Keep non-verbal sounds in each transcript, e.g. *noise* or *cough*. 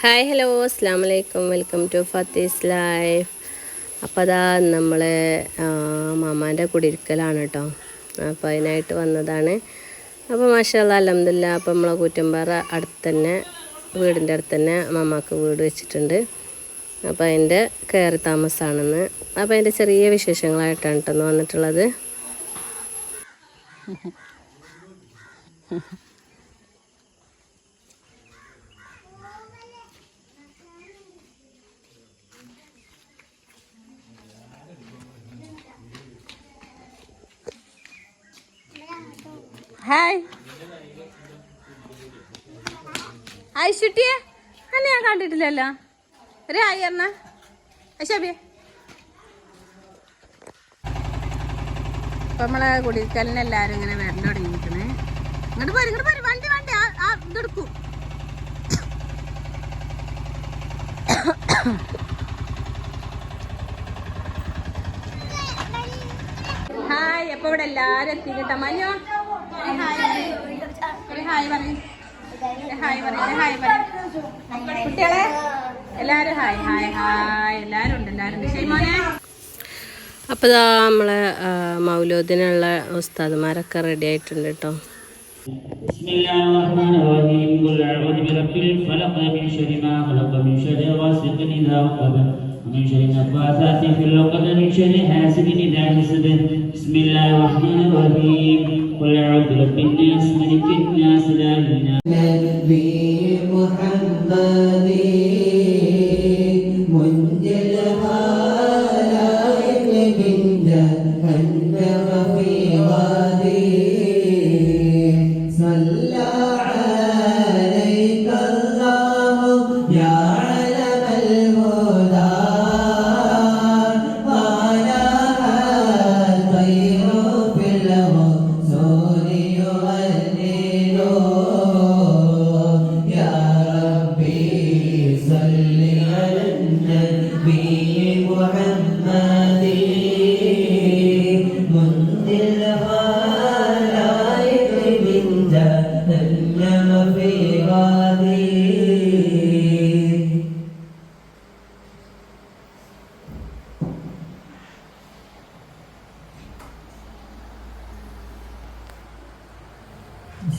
Hi hello അസ്സാം വലൈക്കും welcome to ഫത്തീസ് life. അപ്പോൾ അതാ നമ്മൾ മാമാന്റെ കുടിയിരിക്കലാണ് കേട്ടോ അപ്പോൾ അതിനായിട്ട് വന്നതാണ്. അപ്പോൾ മാഷാല്ല അലഹമില്ല അപ്പോൾ നമ്മളെ കൂറ്റമ്പാറ അടുത്ത് തന്നെ വീടിന്റെ അടുത്ത് തന്നെ മാമാക്ക് വീട് വെച്ചിട്ടുണ്ട്. അപ്പോൾ അതിന്റെ കയറി താമസമാണെന്ന് അപ്പോൾ അതിന്റെ ചെറിയ വിശേഷങ്ങളായിട്ടാണ് കേട്ടോ വന്നിട്ടുള്ളത്. *laughs* ഹായ്. ഷുട്ടിയെ അന്നെ ഞാൻ കണ്ടിട്ടില്ലല്ലോ. ഒരു ഹായ് പറഞ്ഞ. ഐശാബിയെ നമ്മളെ കുടിക്കലിന് എല്ലാരും ഇങ്ങനെ വരൽ തുടങ്ങിയിരിക്കണേ. ഇങ്ങോട്ട് പോരും ഇങ്ങോട്ട് പോരും. വണ്ടി വണ്ടി. ആ ഹായ് അപ്പൊ ഇവിടെ എല്ലാരും എത്തി കേട്ടോ കുട്ടികളെ എല്ലാരും ഹായ് ഹായ് ഹായ് എല്ലാരും ഉണ്ട് എല്ലാരും ഉണ്ട് ശരി മോനെ അപ്പോൾ ഇതാ നമ്മളെ ആ, മൗലൂദിനുള്ള ഉസ്താദുമാരൊക്കെ റെഡി ആയിട്ടുണ്ട് കേട്ടോ بسم الله الرحمن الرحيم قل أعوذ برب الفلق من شر ما خلق من شر غاسق إذا وقب ومن شر النفاثات في العقد من شر حاسد إذا حسد بسم الله الرحمن الرحيم قل أعوذ برب الناس ملك الناس إله الناس نبي محمد منجي الخلائق من جهنم في غادي صلى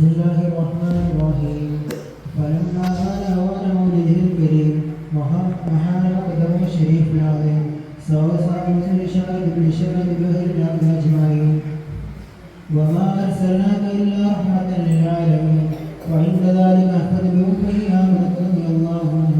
بسم الله الرحمن الرحيم فلما آل أوان مولده الكريم محال مقدمه الشريف العظيم سوى صاحب مثل شاهد بالشهد بهر الأرض أجمعين وما أرسلناك إلا رحمة للعالمين وعند ذلك أحمد بأمه آمنة رضي الله عنها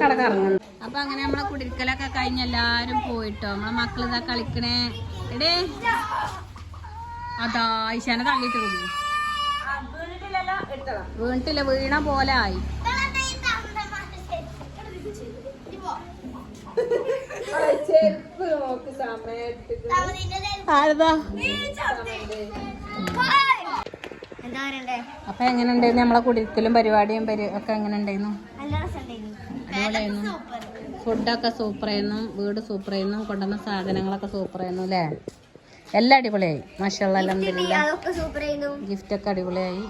കട കറങ്ങുന്നു. അപ്പൊ അങ്ങനെ നമ്മളെ കുടിരിക്കലൊക്കെ കഴിഞ്ഞ് എല്ലാരും പോയിട്ടോ. നമ്മളെ മക്കൾ ഇതാ കളിക്കണേ. എടേ. അതാ ഈശാനെ തള്ളിയിട്ട് കൊടുക്കും. വീണിട്ടില്ല വീണ പോലെ ആയി. ആരതാ? അപ്പൊ എങ്ങനെ ഉണ്ടായിരുന്നു നമ്മളെ കുടിരിക്കലും പരിപാടിയും ഒക്കെ എങ്ങനെ ഉണ്ടായിരുന്നു അടിപൊളിയായിരുന്നു. ഫുഡൊക്കെ സൂപ്പറായിരുന്നു. വീട് സൂപ്പറായിരുന്നു. കൊണ്ടുവന്ന സാധനങ്ങളൊക്കെ സൂപ്പറായിരുന്നു അല്ലേ? എല്ലാം അടിപൊളിയായി. ആയിരുന്നു ഗിഫ്റ്റ് ഒക്കെ അടിപൊളിയായി.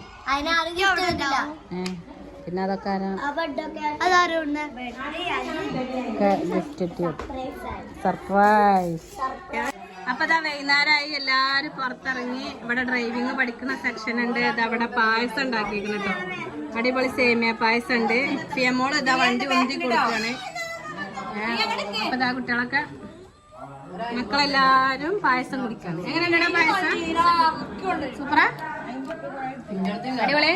പിന്നെ അതൊക്കെ ഗിഫ്റ്റ് കിട്ടിയത് സർപ്രൈസ് അപ്പൊ ഇതാ വൈകുന്നേരമായി എല്ലാരും പുറത്തിറങ്ങി ഇവിടെ ഡ്രൈവിംഗ് പഠിക്കുന്ന സെക്ഷൻ ഉണ്ട്. ഇത് അവിടെ പായസം ഉണ്ടാക്കിയിരിക്കുന്നു കേട്ടോ. അടിപൊളി സേമിയ പായസം ഉണ്ട്. പിയമോൾ ഇതാ വണ്ടി ഉന്തി കൊടുക്കാണ് അപ്പൊ ഇതാ കുട്ടികളൊക്കെ മക്കളെല്ലാരും പായസം കുടിക്കാണ് എങ്ങനെയാണ് പായസം? സൂപ്പറാ? അടിപൊളി.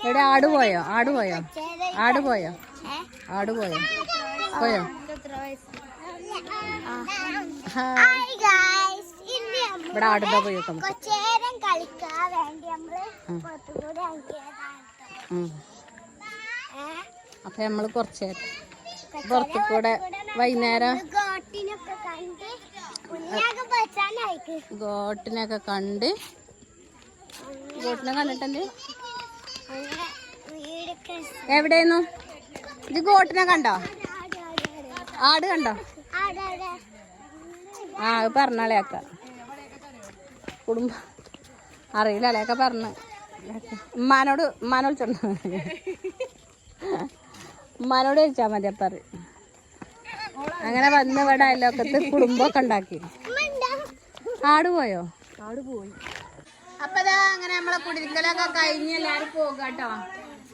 ഇവിടെ ആട് പോയോ? ആട് പോയോ? ആട് പോയോ? ആട് പോയോ? പോയോ. ഇവിടെ ആടുന്ന പോയി വേണ്ടി നമ്മൾ പുറത്തുകൂടെ അപ്പൊ നമ്മൾ കുറച്ച് പുറത്തു കൂടെ വൈകുന്നേരം ഗോട്ടിനൊക്കെ കണ്ട് ഗോട്ടിനെ കണ്ടിട്ടുണ്ട് വീടൊക്കെ എവിടെയായിരുന്നു? ഇത് ഗോട്ടിനെ കണ്ടോ? ആട് കണ്ടോ. ആ അത് പറഞ്ഞാളെ അക്ക കുടുംബ അറിയില്ല അല്ലേക്ക പറഞ്ഞ്. ഉമ്മാനോട് ഉമ്മാനോട് വിളിച്ചോണ്ട് ഉമ്മാനോട് ചോദിച്ചാ മതി അപ്പ അങ്ങനെ വന്ന് ഇവിടെ അയലോക്കത്ത് കുടുംബമൊക്കെ ഉണ്ടാക്കി? ആട് പോയോ? ആട് പോയി. അപ്പൊ ഇതാ അങ്ങനെ നമ്മളെ കുടിരിക്കലൊക്കെ കഴിഞ്ഞ് എല്ലാരും പോകാട്ടോ.